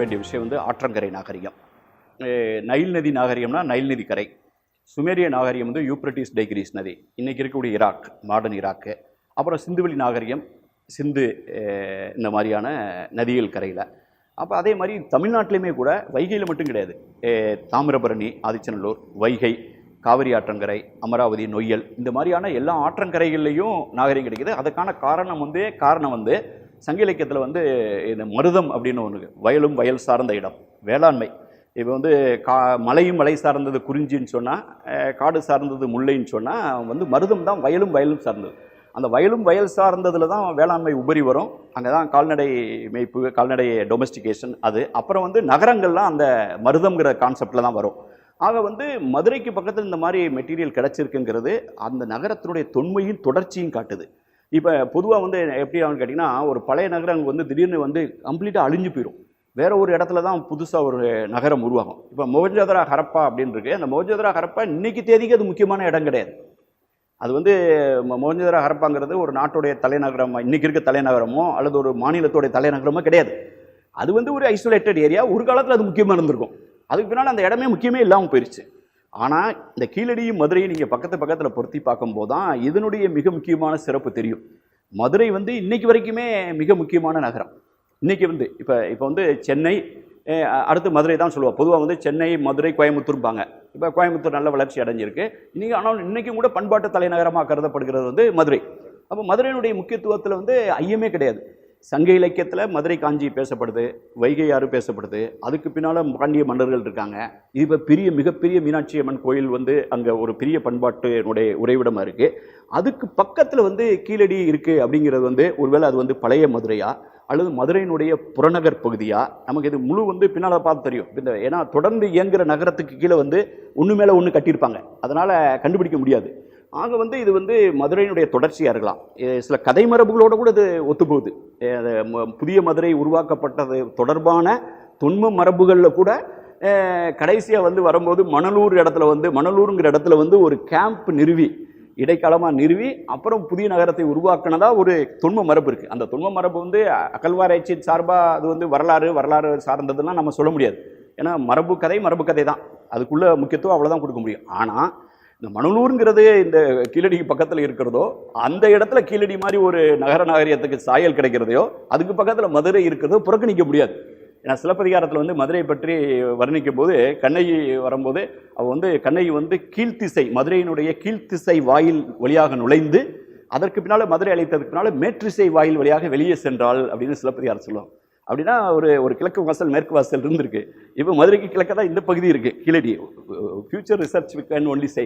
வேண்டிய விஷயம் வந்து ஆற்றங்கரை நாகரிகம். நைல் நதி நாகரிகம்னா நைல் நதி கரை. சுமேரிய நாகரிகம் வந்து யூப்ரட்டிஸ் டைக்ரீஸ் நதி. இன்றைக்கி இருக்கக்கூடிய ஈராக் மாடர்ன் ஈராக்கு அப்புறம் சிந்துவெளி நாகரிகம் சிந்து இந்த மாதிரியான நதிகள் கரையில். அப்போ அதே மாதிரி தமிழ்நாட்டிலையுமே கூட வைகையில் மட்டும் கிடையாது. தாமிரபரணி ஆதிச்சநல்லூர் வைகை காவிரி ஆற்றங்கரை அமராவதி நொய்யல் இந்த மாதிரியான எல்லா ஆற்றங்கரைகள்லையும் நாகரிகம் கிடைக்குது. அதுக்கான காரணம் வந்து காரணம் வந்து சங்க இலக்கியத்தில் வந்து இந்த மருதம் அப்படின்னு ஒன்று வயலும் வயல் சார்ந்த இடம். வேளாண்மை. இப்போ வந்து கா மலையும் மலை சார்ந்தது குறிஞ்சின்னு சொன்னால் காடு சார்ந்தது முல்லைன்னு சொன்னால் வந்து மருதம் தான் வயலும் வயலும் சார்ந்தது. அந்த வயலும் வயல் சார்ந்ததில் தான் வேளாண்மை உபரி வரும். அங்கே தான் கால்நடை மேய்ப்பு கால்நடை டொமஸ்டிகேஷன் அது. அப்புறம் வந்து நகரங்கள்லாம் அந்த மருதம்ங்கிற கான்செப்டில் தான் வரும். ஆக வந்து மதுரைக்கு பக்கத்தில் இந்த மாதிரி மெட்டீரியல் கிடச்சிருக்குங்கிறது அந்த நகரத்தினுடைய தொன்மையும் தொடர்ச்சியும் காட்டுது. இப்போ பொதுவாக வந்து எப்படி ஆகும்னு கேட்டிங்கன்னா ஒரு பழைய நகரம் வந்து திடீர்னு வந்து கம்ப்ளீட்டாக அழிஞ்சு போயிடும் வேற ஒரு இடத்துல தான் புதுசாக ஒரு நகரம் உருவாகும். இப்போ மொஹஞ்சதரா ஹரப்பா அப்படின்னு இருக்கு. அந்த மொஹஞ்சதரா ஹரப்பா இன்னைக்கு தேதிக்கு அது முக்கியமான இடம் கிடையாது. அது வந்து மொ- மொஹஞ்சதரா ஹரப்பாங்கிறது ஒரு நாட்டுடைய தலைநகரம் இன்னைக்கு இருக்க தலைநகரமோ அல்லது ஒரு மாநிலத்துடைய தலைநகரமோ கிடையாது. அது வந்து ஒரு ஐசோலேட்டட் ஏரியா ஒரு காலத்தில் அது முக்கியமாக இருந்திருக்கும். அதுக்கு பின்னால் அந்த இடமே முக்கியமே இல்லாமல் போயிடுச்சு ஆனால் இந்த கீழடியும் மதுரையும் நீங்கள் பக்கத்து பக்கத்தில் பொருத்தி பார்க்கும்போது தான் இதனுடைய மிக முக்கியமான சிறப்பு தெரியும். மதுரை வந்து இன்னைக்கு வரைக்குமே மிக முக்கியமான நகரம். இன்னைக்கு வந்து இப்போ இப்போ வந்து சென்னை அடுத்து மதுரை தான் சொல்லுவாள் பொதுவாக வந்து சென்னை மதுரை கோயம்புத்தூர்பாங்க இப்போ கோயம்புத்தூர் நல்ல வளர்ச்சி அடைஞ்சிருக்கு. இன்றைக்கி ஆனால் இன்றைக்கும் கூட பண்பாட்டு தலைநகரமாக கருதப்படுகிறது வந்து மதுரை. அப்போ மதுரையினுடைய முக்கியத்துவத்தில் வந்து ஐயமே கிடையாது. சங்க இலக்கியத்தில் மதுரை காஞ்சி பேசப்படுது வைகை ஆறு பேசப்படுது. அதுக்கு பின்னால் பாண்டிய மன்னர்கள் இருக்காங்க. இது இப்போ பெரிய மிகப்பெரிய மீனாட்சி அம்மன் கோயில் வந்து அங்கே ஒரு பெரிய பண்பாட்டினுடைய உறைவிடமாக இருக்குது அதுக்கு பக்கத்தில் வந்து கீழடி இருக்குது அப்படிங்கிறது வந்து ஒருவேளை அது வந்து பழைய மதுரையா? அல்லது மதுரையினுடைய புறநகர் பகுதியாக நமக்கு இது முழு வந்து பின்னால் பார்த்து தெரியும். இந்த ஏன்னா தொடர்ந்து இயங்குகிற நகரத்துக்கு கீழே வந்து ஒன்று மேலே ஒன்று கட்டியிருப்பாங்க. அதனால் கண்டுபிடிக்க முடியாது. ஆக வந்து இது வந்து மதுரையினுடைய தொடர்ச்சியாக இருக்கலாம். சில கதை மரபுகளோடு கூட இது ஒத்துப்போகுது. ம- புதிய மதுரை உருவாக்கப்பட்டது தொடர்பான தொன்ம மரபுகளில் கூட கடைசியாக வந்து வரும்போது மணலூர் இடத்துல வந்து மணலூருங்கிற இடத்துல வந்து ஒரு கேம்ப் நிறுவி இடைக்காலமாக நிறுவி அப்புறம் புதிய நகரத்தை உருவாக்கினதாக ஒரு தொன்ம மரபு இருக்குது அந்த தொன்ம மரபு வந்து அகழ்வாராய்ச்சி சார்பாக அது வந்து வரலாறு வரலாறு சார்ந்ததுலாம் நம்ம சொல்ல முடியாது. ஏன்னா மரபு கதை மரபு கதை தான் அதுக்குள்ளே முக்கியத்துவம் அவ்வளோதான் கொடுக்க முடியும். ஆனால் இந்த மணலூருங்கிறது இந்த கீழடிக்கு பக்கத்தில் இருக்கிறதோ அந்த இடத்துல கீழடி மாதிரி ஒரு நகர நாகரியத்துக்கு சாயல் கிடைக்கிறதையோ அதுக்கு பக்கத்தில் மதுரை இருக்கிறதோ புறக்கணிக்க முடியாது. ஏன்னா சிலப்பதிகாரத்தில் வந்து மதுரை பற்றி வர்ணிக்கும் போது கண்ணகி வரும்போது அவள் வந்து கண்ணகி வந்து கீழ்த்திசை மதுரையினுடைய கீழ்த்திசை வாயில் வழியாக நுழைந்து அதற்கு பின்னால் மதுரை அழைத்ததுக்கு பின்னால் மேற்றிசை வாயில் வழியாக வெளியே சென்றாள் அப்படின்னு சிலப்பதிகாரம் சொல்லுவாங்க. அப்படின்னா ஒரு ஒரு கிழக்கு வாசல் மேற்கு வாசல் இருந்திருக்கு. இப்போ மதுரைக்கு கிழக்க தான் இந்த பகுதி இருக்கு. Keezhadi future research can only say